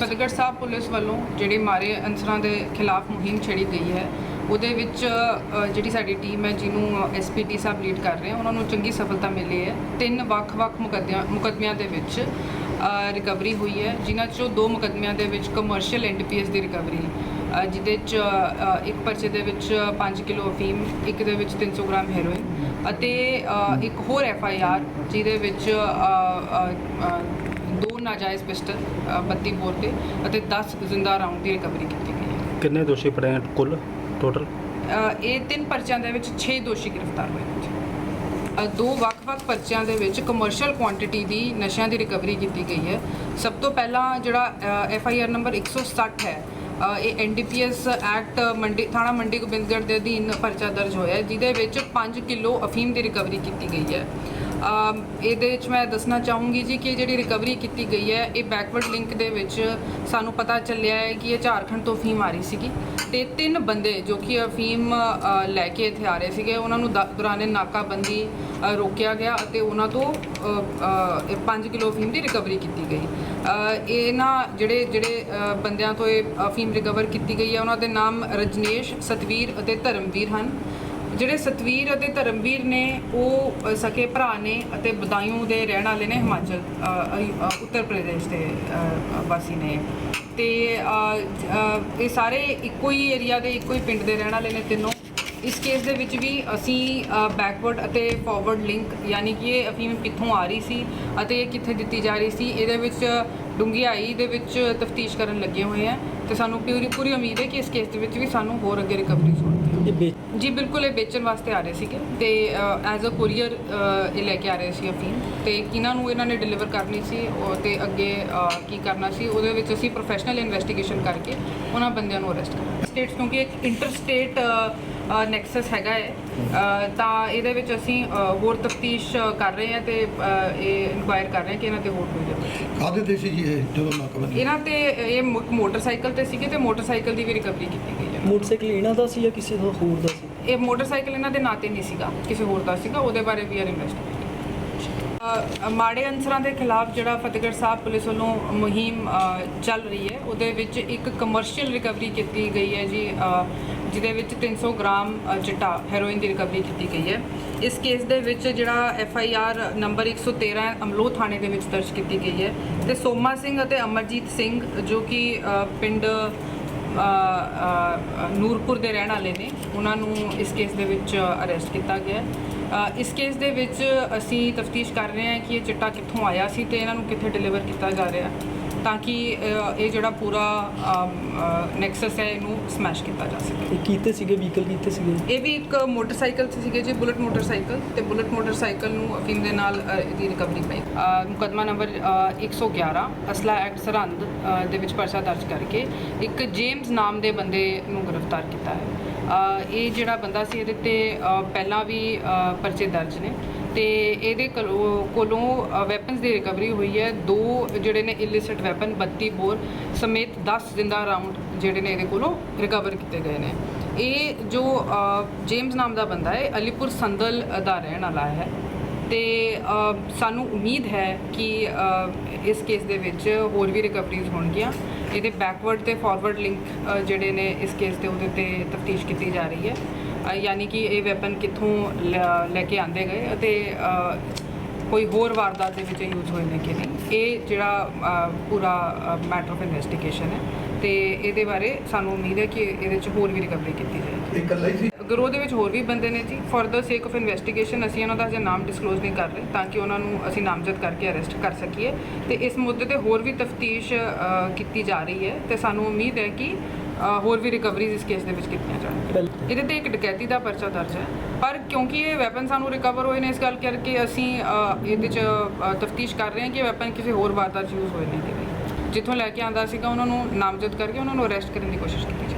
Fatehgarh Sahib police ਵੱਲੋਂ ਜਿਹੜੇ ਮਾਰੇ ਅਨਸਰਾਂ ਦੇ ਖਿਲਾਫ ਮੁਹਿੰਮ ਛੇੜੀ ਗਈ ਹੈ, ਉਹਦੇ ਵਿੱਚ ਜਿਹੜੀ ਸਾਡੀ ਟੀਮ ਹੈ, ਜਿਹਨੂੰ ਐਸਪੀਟੀ ਸਾਹਿਬ ਲੀਡ ਕਰ ਰਹੇ ਆ, ਉਹਨਾਂ ਨੂੰ ਚੰਗੀ ਸਫਲਤਾ ਮਿਲੀ ਹੈ। ਤਿੰਨ ਵੱਖ-ਵੱਖ ਮੁਕੱਦਿਆਂ, ਮੁਕੱਦਮਿਆਂ ਦੇ ਵਿੱਚ ਰਿਕਵਰੀ ਹੋਈ ਹੈ, ਜਿਨ੍ਹਾਂ ਚੋਂ ਦੋ ਮੁਕੱਦਮਿਆਂ ਦੇ ਵਿੱਚ ਕਮਰਸ਼ੀਅਲ ਐਨਡੀਪੀਐਸ ਦੀ ਰਿਕਵਰੀ ਜਿਹਦੇ ਚ ਇੱਕ ਪਰਚੇ ਦੇ ਵਿੱਚ 5 ਕਿਲੋ ਅਫੀਮ, ਇੱਕ ਦੇ ਵਿੱਚ 300 ਗ੍ਰਾਮ ਹੈਰੋਇਨ ਅਤੇ ਇੱਕ ਹੋਰ ਐਫ ਆਈ ਆਰ ਜਿਹਦੇ ਵਿੱਚ ਨਾਜਾਇਜ਼ ਪਿਸਟਲ ਅ, 32 ਬੋਰ ਤੇ ਅਤੇ 10 ਜ਼ਿੰਦਾ ਰਾਉਂਡ ਦੀ ਰਿਕਵਰੀ ਕੀਤੀ ਗਈ ਹੈ। ਕਿੰਨੇ ਦੋਸ਼ੀ ਫੜੇ ਆ ਕੁੱਲ ਟੋਟਲ ਅ, ਇਹ ਤਿੰਨ ਪਰਚਿਆਂ ਦੇ ਵਿੱਚ 6 ਦੋਸ਼ੀ ਗ੍ਰਿਫਤਾਰ ਹੋਏ ਨੇ। ਜੀ। ਅ, ਦੋ ਵੱਖ-ਵੱਖ ਪਰਚਿਆਂ ਦੇ ਵਿੱਚ ਕਮਰਸ਼ੀਅਲ ਕੁਆਂਟੀਟੀ ਦੀ ਨਸ਼ਿਆਂ ਦੀ ਰਿਕਵਰੀ ਕੀਤੀ ਗਈ ਹੈ। ਸਭ ਤੋਂ ਪਹਿਲਾਂ ਜਿਹੜਾ ਐਫ ਆਈ ਆਰ ਨੰਬਰ 160 ਹੈ ਅ, ਇਹ ਐਨਡੀਪੀਐਸ ਐਕਟ ਮੰਡੀ ਥਾਣਾ ਮੰਡੀ ਗੋਬਿੰਦਗੜ੍ਹ ਦੇ ਅਧੀਨ ਪਰਚਾ ਦਰਜ ਹੋਇਆ ਹੈ ਜਿਹਦੇ ਵਿੱਚ 5 ਕਿਲੋ ਅਫੀਮ ਦੀ ਰਿਕਵਰੀ ਕੀਤੀ ਗਈ ਹੈ। ਇਹਦੇ ਵਿੱਚ ਮੈਂ ਦੱਸਣਾ ਚਾਹੂੰਗੀ ਜੀ ਕਿ ਜਿਹੜੀ ਰਿਕਵਰੀ ਕੀਤੀ ਗਈ ਹੈ ਇਹ ਬੈਕਵਰਡ ਲਿੰਕ ਦੇ ਵਿੱਚ ਸਾਨੂੰ ਪਤਾ ਚੱਲਿਆ ਹੈ ਕਿ ਇਹ ਝਾਰਖੰਡ ਤੋਂ ਅਫੀਮ ਆ ਰਹੀ ਸੀਗੀ। ਤੇ ਤਿੰਨ ਬੰਦੇ ਜੋ ਕਿ ਅਫੀਮ ਲੈ ਕੇ ਇੱਥੇ ਆ ਰਹੇ ਸੀਗੇ ਉਹਨਾਂ ਨੂੰ ਦ- ਦੌਰਾਨੇ ਨਾਕਾਬੰਦੀ ਰੋਕਿਆ ਗਿਆ ਅਤੇ ਉਹਨਾਂ ਤੋਂ 5 ਕਿਲੋ ਅਫੀਮ ਦੀ ਰਿਕਵਰੀ ਕੀਤੀ ਗਈ। ਅ, ਇਹ ਨਾ ਜਿਹੜੇ ਜਿਹੜੇ ਬੰਦਿਆਂ ਤੋਂ ਇਹ ਅਫੀਮ ਰਿਕਵਰ ਕੀਤੀ ਗਈ ਹੈ ਉਹਨਾਂ ਦੇ ਨਾਮ ਰਜਨੇਸ਼ ਸਤਵੀਰ ਅਤੇ ਧਰਮਵੀਰ ਹਨ। ਜਿਹੜੇ ਸਤਵੀਰ ਅਤੇ ਧਰਮਵੀਰ ਨੇ, ਉਹ ਸਕੇ ਭਰਾ ਨੇ ਅਤੇ ਬਦਾਯੂ ਦੇ ਰਹਿਣ ਵਾਲੇ ਨੇ ਹਿਮਾਚਲ ਉੱਤਰ ਪ੍ਰਦੇਸ਼ ਦੇ ਵਾਸੀ ਨੇ। ਤੇ ਇਹ ਸਾਰੇ ਇੱਕੋ ਹੀ ਏਰੀਆ ਦੇ, ਇੱਕੋ ਹੀ ਪਿੰਡ ਦੇ ਰਹਿਣ ਵਾਲੇ ਨੇ ਤਿੰਨੋਂ। ਇਸ ਕੇਸ ਦੇ ਵਿੱਚ ਵੀ ਅਸੀਂ ਬੈਕਵਰਡ ਅਤੇ ਫਾਰਵਰਡ ਲਿੰਕ ਯਾਨੀ ਕਿ ਇਹ ਅਫੀਮ ਕਿੱਥੋਂ ਆ ਰਹੀ ਸੀ ਅਤੇ ਇਹ ਕਿੱਥੇ ਦਿੱਤੀ ਜਾ ਰਹੀ ਸੀ, ਇਹਦੇ ਵਿੱਚ ਡੂੰਘਿਆਈ ਦੇ ਵਿੱਚ ਤਫਤੀਸ਼ ਕਰਨ ਲੱਗੇ ਹੋਏ ਆ ਤੇ ਸਾਨੂੰ ਪੂਰੀ ਪੂਰੀ ਉਮੀਦ ਹੈ ਕਿ ਇਸ ਕੇਸ ਦੇ ਵਿੱਚ ਵੀ ਸਾਨੂੰ ਹੋਰ ਅੱਗੇ ਰਿਕਵਰੀ ਹੋਣਗੀ ਜੀ ਬਿਲਕੁਲ ਇਹ ਵੇਚਣ ਵਾਸਤੇ ਆ ਰਹੇ ਸੀਗੇ ਤੇ ਐਜ਼ ਅ ਕੁਰੀਅਰ ਇਹ ਲੈ ਕੇ ਆ ਰਹੇ ਸੀ ਅਫੀਮ ਤੇ ਕਿਹਨਾਂ ਨੂੰ ਇਹਨਾਂ ਨੇ ਡਿਲੀਵਰ ਕਰਨੀ ਸੀ ਉਹ ਤੇ ਅੱਗੇ ਕੀ ਕਰਨਾ ਸੀ ਉਹਦੇ ਵਿੱਚ ਅਸੀਂ ਪ੍ਰੋਫੈਸ਼ਨਲ ਇਨਵੈਸਟੀਗੇਸ਼ਨ ਕਰਕੇ ਉਹਨਾਂ ਬੰਦਿਆਂ ਨੂੰ ਅਰੈਸਟ ਕਰਾਂਗੇ। ਸਟੇਟਸ ਕਿਉਂਕਿ ਇੱਕ ਇੰਟਰ ਸਟੇਟ ਨੈਕਸਸ ਹੈਗਾ ਹੈ ਤਾਂ ਇਹਦੇ ਵਿੱਚ ਅਸੀਂ ਹੋਰ ਤਫਤੀਸ਼ ਕਰ ਰਹੇ ਹਾਂ ਤੇ ਇਹ ਇਨਕੁਆਇਰ ਕਰ ਰਹੇ ਹਾਂ ਕਿ ਇਹਨਾਂ ਤੇ ਹੋਰ ਕੋਈ ਜ਼ਰੂਰਤ ਕਾਹਦੇ ਤੇ ਸੀ ਜੀ ਇਹ ਜਦੋਂ ਨਾਕਾਬੰਦੀ ਇਹਨਾਂ ਤੇ ਇਹ ਮੋ- ਮੋਟਰਸਾਈਕਲ ਤੇ ਸੀਗੇ ਤੇ ਮੋਟਰਸਾਈਕਲ ਦੀ ਵੀ ਰਿਕਵਰੀ ਕੀਤੀ ਗਈ ਹੈ। ਮੋਟਰਸਾਈਕਲ ਇਹਨਾਂ ਦਾ ਸੀ ਜਾਂ ਕਿਸੇ ਦਾ ਹੋਰ ਦਾ ਸੀ? ਇਹ ਮੋਟਰਸਾਈਕਲ ਇਹਨਾਂ ਦੇ ਨਾਂ ਤੇ ਨਹੀਂ ਸੀਗਾ ਕਿਸੇ ਹੋਰ ਦਾ ਸੀਗਾ ਉਹਦੇ ਬਾਰੇ ਵੀ ਆਰ ਇਨਵੈਸਟੀਗੇਟਿੰਗ ਮਾੜੇ ਅਨਸਰਾਂ ਦੇ ਖਿਲਾਫ ਜਿਹੜਾ ਫਤਿਹਗੜ੍ਹ ਸਾਹਿਬ ਪੁਲਿਸ ਵੱਲੋਂ ਮੁਹਿੰਮ ਅ, ਚੱਲ ਰਹੀ ਹੈ ਉਹਦੇ ਵਿੱਚ ਇੱਕ ਕਮਰਸ਼ੀਅਲ ਰਿਕਵਰੀ ਕੀਤੀ ਗਈ ਹੈ ਜੀ ਜਿਹਦੇ ਵਿੱਚ 300 ਗ੍ਰਾਮ ਚਿੱਟਾ ਹੈਰੋਇਨ ਦੀ ਰਿਕਵਰੀ ਕੀਤੀ ਗਈ ਹੈ। ਇਸ ਕੇਸ ਦੇ ਵਿੱਚ ਜਿਹੜਾ F I R number 113 Amloh ਥਾਣੇ ਦੇ ਵਿੱਚ ਦਰਜ ਕੀਤੀ ਗਈ ਹੈ। ਤੇ ਸੋਮਾ ਸਿੰਘ ਅਤੇ ਅਮਰਜੀਤ ਸਿੰਘ, ਜੋ ਕਿ ਪਿੰਡ ਨੂਰਪੁਰ ਦੇ ਰਹਿਣ ਵਾਲੇ ਨੇ, ਉਹਨਾਂ ਨੂੰ ਇਸ ਕੇਸ ਦੇ ਵਿੱਚ ਅਰੈਸਟ ਕੀਤਾ ਗਿਆ ਇਸ ਕੇਸ ਦੇ ਵਿੱਚ ਅਸੀਂ ਤਫਤੀਸ਼ ਕਰ ਰਹੇ ਹਾਂ ਕਿ ਇਹ ਚਿੱਟਾ ਕਿੱਥੋਂ ਆਇਆ ਸੀ ਤੇ ਇਹਨਾਂ ਨੂੰ ਕਿੱਥੇ ਡਿਲੀਵਰ ਕੀਤਾ ਜਾ ਰਿਹਾ ਤਾਂ ਕਿ ਇਹ ਜਿਹੜਾ ਪੂਰਾ ਨੈਕਸਸ ਹੈ ਇਹਨੂੰ ਸਮੈਸ਼ ਕੀਤਾ ਜਾ ਸਕੇ। ਇਹ ਕੀਤੇ ਸੀਗੇ? ਵਹੀਕਲ ਕੀਤੇ ਸੀਗੇ? ਇਹ ਵੀ ਇੱਕ ਮੋਟਰਸਾਈਕਲ ਸੀਗੇ ਜੀ ਬੁਲਟ ਮੋਟਰਸਾਈਕਲ ਤੇ ਬੁਲਟ ਮੋਟਰਸਾਈਕਲ ਨੂੰ ਅਫੀਮ ਦੇ ਨਾਲ ਇਹਦੀ ਰਿਕਵਰੀ ਪਈ ਮੁਕੱਦਮਾ ਨੰਬਰ ਅ, 111 ਅਸਲਾ ਐਕਟ ਸਰਹੰਦ ਦੇ ਵਿੱਚ ਪਰਚਾ ਦਰਜ ਕਰਕੇ ਇੱਕ ਜੇਮਸ ਨਾਮ ਦੇ ਬੰਦੇ ਨੂੰ ਗ੍ਰਿਫਤਾਰ ਕੀਤਾ ਹੈ। ਇਹ ਜਿਹੜਾ ਬੰਦਾ ਸੀ ਇਹਦੇ ਤੇ ਪਹਿਲਾਂ ਵੀ ਪਰਚੇ ਦਰਜ ਨੇ। ਤੇ ਇਹਦੇ ਕੋਲੋਂ ਕੋਲੋਂ ਵੈਪਨਸ ਦੀ ਰਿਕਵਰੀ ਹੋਈ ਹੈ। ਦੋ ਜਿਹੜੇ ਨੇ ਇਲਿਸਿਟ ਵੈਪਨ 32 ਬੋਰ ਸਮੇਤ 10 ਜ਼ਿੰਦਾ ਰਾਉਂਡ ਜਿਹੜੇ ਨੇ ਇਹਦੇ ਕੋਲੋਂ ਰਿਕਵਰ ਕੀਤੇ ਗਏ ਨੇ। ਇਹ ਜੋ ਅ, ਜੇਮਸ ਨਾਮ ਦਾ ਬੰਦਾ ਹੈ ਅਲੀਪੁਰ ਸੰਦਲ ਦਾ ਰਹਿਣ ਵਾਲਾ ਹੈ। ਤੇ ਸਾਨੂੰ ਉਮੀਦ ਹੈ ਕਿ ਇਸ ਕੇਸ ਦੇ ਵਿੱਚ ਹੋਰ ਵੀ ਰਿਕਵਰੀਜ਼ ਹੋਣਗੀਆਂ। ਇਹਦੇ ਬੈਕਵਰਡ ਤੇ ਫਾਰਵਰਡ ਲਿੰਕ ਜਿਹੜੇ ਨੇ ਇਸ ਕੇਸ ਦੇ ਉਹਦੇ ਤੇ ਤਫਤੀਸ਼ ਕੀਤੀ ਜਾ ਰਹੀ ਹੈ। ਯਾਨੀ ਕਿ ਇਹ ਵੈਪਨ ਕਿੱਥੋਂ ਲੈ- ਕੇ ਆਂਦੇ ਗਏ ਅਤੇ ਕੋਈ ਹੋਰ ਵਾਰਦਾਤ ਦੇ ਵਿੱਚ ਯੂਜ਼ ਹੋਏ ਨੇ ਕਿ ਨਹੀਂ? ਇਹ ਜਿਹੜਾ ਪੂਰਾ ਮੈਟਰ ਆਫ ਇਨਵੈਸਟੀਗੇਸ਼ਨ ਹੈ ਤੇ ਇਹਦੇ ਬਾਰੇ ਸਾਨੂੰ ਉਮੀਦ ਹੈ ਕਿ ਇਹਦੇ ਚ ਹੋਰ ਵੀ ਰਿਕਵਰੀ ਕੀਤੀ ਜਾਏਗੀ। ਇਕੱਲਾ ਹੀ ਸੀ? ਗਰੋਹ ਦੇ ਵਿੱਚ ਹੋਰ ਵੀ ਬੰਦੇ ਨੇ ਜੀ। For the sake of investigation ਅਸੀਂ ਉਹਨਾਂ ਦਾ ਹਜੇ ਨਾਮ ਡਿਸਕਲੋਜ਼ ਨਹੀਂ ਕਰ ਰਹੇ ਤਾਂ ਕਿ ਉਹਨਾਂ ਨੂੰ ਅਸੀਂ ਨਾਮਜ਼ਦ ਕਰਕੇ ਅਰੈਸਟ ਕਰ ਸਕੀਏ। ਤੇ ਇਸ ਮੁੱਦੇ ਤੇ ਹੋਰ ਵੀ ਤਫਤੀਸ਼ ਕੀਤੀ ਜਾ ਰਹੀ ਹੈ ਤੇ ਸਾਨੂੰ ਉਮੀਦ ਹੈ ਕਿ ਹੋਰ ਵੀ ਰਿਕਵਰੀਜ਼ ਇਸ ਕੇਸ ਦੇ ਵਿੱਚ ਕੀਤੀਆਂ ਜਾਣਗੀਆਂ। ਇਹਦੇ ਤੇ ਇੱਕ ਡਕੈਤੀ ਦਾ ਪਰਚਾ ਦਰਜ ਹੈ। ਪਰ ਕਿਉਂਕਿ ਇਹ ਵੈਪਨ ਸਾਨੂੰ ਰਿਕਵਰ ਹੋਏ ਨੇ ਇਸ ਗੱਲ ਕਰਕੇ ਅਸੀਂ ਇਹਦੇ ਚ ਤਫਤੀਸ਼ ਕਰ ਰਹੇ ਹਾਂ ਕਿ ਵੈਪਨ ਕਿਸੇ ਹੋਰ ਵਾਰਦਾਤ 'ਚ ਯੂਜ਼ ਹੋਏ ਨੇ ਕਿ ਨਹੀਂ ਜਿੱਥੋਂ ਲੈ ਕੇ ਆਂਦਾ ਸੀਗਾ ਉਹਨਾਂ ਨੂੰ ਨਾਮਜ਼ਦ ਕਰਕੇ ਉਹਨਾਂ ਨੂੰ ਅਰੈਸਟ ਕਰਨ ਦੀ ਕੋਸ਼ਿਸ਼ ਕੀਤੀ।